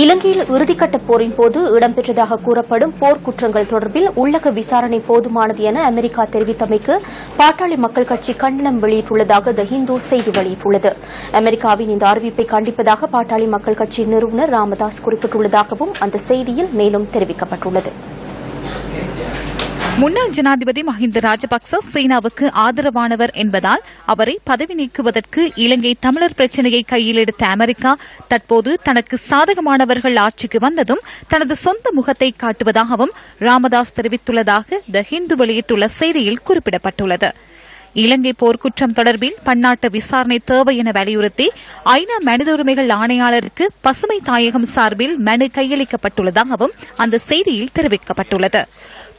இலங்கையில் இறுதிக்கட்ட போரின் போது இடம்பெற்றதாக கூறப்படும் போர் குற்றங்கள் தொடர்பில் உள்ளக விசாரணை போதுமானது என அமெரிக்கா தெரிவித்தமைக்கு பாட்டாளி மக்கள் கட்சி கண்டனம் வெளியிட்டுள்ளதாக த ஹிந்து செய்தி வெளியிட்டுள்ளது. அமெரிக்காவின் இந்த அறிவிப்பை கண்டிப்பதாக பாட்டாளி மக்கள் கட்சி நிறுவனர் ராமதாஸ் குறிப்பிட்டுள்ளதாகவும் அந்த செய்தியில் மேலும் தெரிவிக்கப்பட்டுள்ளது. முன்னாள் ஜனாதிபதி மஹிந்த ராஜபக்ச சீனாவுக்கு ஆதரவானவர் என்பதால் அவரை பதவி நீக்குவதற்கு இலங்கை தமிழர் பிரச்சினையை கையில் எடுத்த அமெரிக்கா தற்போது தனக்கு சாதகமானவர்கள் ஆட்சிக்கு வந்ததும் தனது சொந்த முகத்தை காட்டுவதாகவும் ராமதாஸ் தெரிவித்துள்ளதாக த ஹிந்து வெளியிட்டுள்ள செய்தியில் குறிப்பிடப்பட்டுள்ளது. இலங்கை போர்க்குற்றம் தொடர்பில் பன்னாட்டு விசாரணை தேவை என வலியுறுத்தி ஐநா மனித உரிமைகள் ஆணையாளருக்கு பசுமை தாயகம் சார்பில் மனு கையளிக்கப்பட்டுள்ளதாகவும் அந்த செய்தியில் தெரிவிக்கப்பட்டுள்ளது.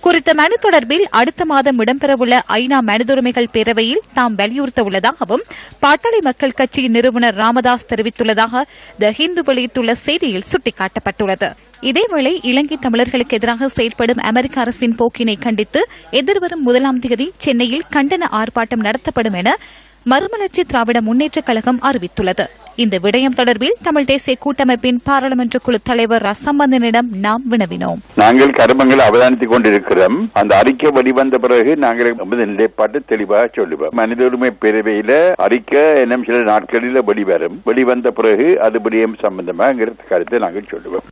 குறித்த மனு தொடர்பில் அடுத்த மாதம் இடம்பெறவுள்ள ஐநா மனிதுரிமைகள் பேரவையில் தாம் வலியுறுத்த உள்ளதாகவும் பாட்டாளி மக்கள் கட்சியின் நிறுவனர் ராமதாஸ் தெரிவித்துள்ளதாக த ஹிந்து வெளியிட்டுள்ள செய்தியில் சுட்டிக்காட்டப்பட்டுள்ளது. இதேவேளை இலங்கை தமிழர்களுக்கு எதிராக செயல்படும் அமெரிக்க அரசின் போக்கினை கண்டித்து எதிர்வரும் முதலாம் தேதி சென்னையில் கண்டன ஆர்ப்பாட்டம் நடத்தப்படும் என மறுமலர்ச்சி திராவிட முன்னேற்றக் கழகம் அறிவித்துள்ளது. இந்த விடயம் தொடர்பில் தமிழ் தேசிய கூட்டமைப்பின் பாராளுமன்ற குழு தலைவர் ரசம்பந்தனிடம் நாம் வினவினோம். நாங்கள் கருமங்களை அவதானித்துக் கொண்டிருக்கிறோம். அந்த அறிக்கை வெளிவந்த பிறகு நாங்கள் நமது நிலைப்பாட்டு தெளிவாக சொல்லுவோம். மனித உரிமை பேரவையில அறிக்கை இன்னும் சில நாட்களில் வெளிவரும். வெளிவந்த பிறகு அது விடயம் சம்பந்தமாக கருத்தை நாங்கள் சொல்லுவோம்.